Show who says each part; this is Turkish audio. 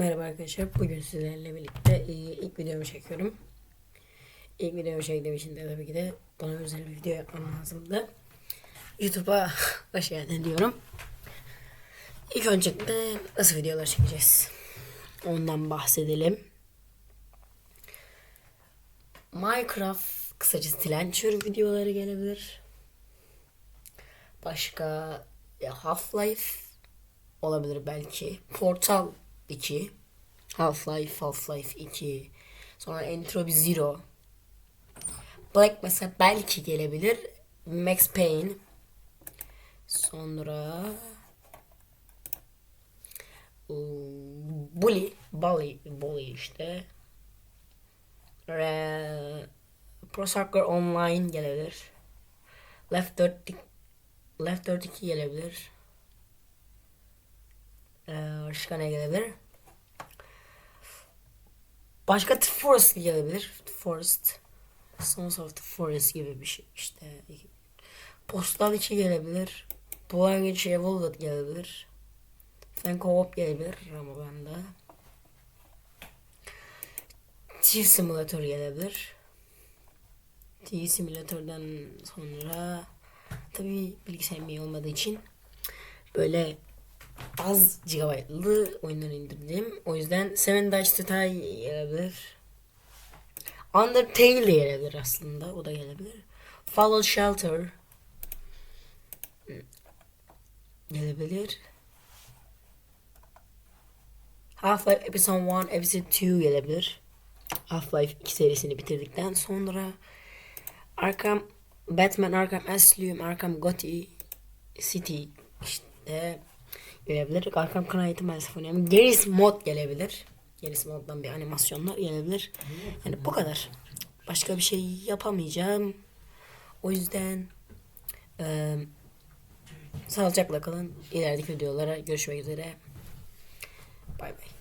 Speaker 1: Merhaba arkadaşlar. Bugün sizlerle birlikte e, ilk videomu çekiyorum. İlk videomu çektiğim için de tabii ki de bana özel bir video yapmam lazımdı. YouTube'a hoş geldin diyorum. İlk öncelikle nasıl videolar çekeceğiz? Ondan bahsedelim. Minecraft kısacası Tilenture videoları gelebilir. Başka Half-Life olabilir belki. Portal 2. Half-Life, Half-Life 2. Sonra Entropy Zero. Black mesela belki gelebilir. Max Payne. Sonra ıı, Bully, Bully, Bully işte. Re, Pro Soccer Online gelebilir. Left 4 Left 4 2 gelebilir. Ee, başka ne gelebilir? Başka The Forest gelebilir. The Forest. Sons of the Forest gibi bir şey işte. Postal 2 gelebilir. Blind Evolved gelebilir. Fan Co-op gelebilir ama bende. Thief Simulator gelebilir. Thief Simulator'dan sonra tabi bilgisayarım iyi olmadığı için böyle az GB'lı oyunları indirdim. O yüzden Seven to Die gelebilir. Undertale de gelebilir aslında. O da gelebilir. Fallout Shelter gelebilir. Half-Life Episode 1, Episode 2 gelebilir. Half-Life 2 serisini bitirdikten sonra Arkham Batman Arkham Asylum, Arkham Gothi City işte gelebilir. Arkham Knight'ı maalesef oynayamam. Geris mod gelebilir. Geris moddan bir animasyonlar gelebilir. Yani bu kadar. Başka bir şey yapamayacağım. O yüzden eee sağlıcakla kalın. İlerideki videolara görüşmek üzere. Bay bay.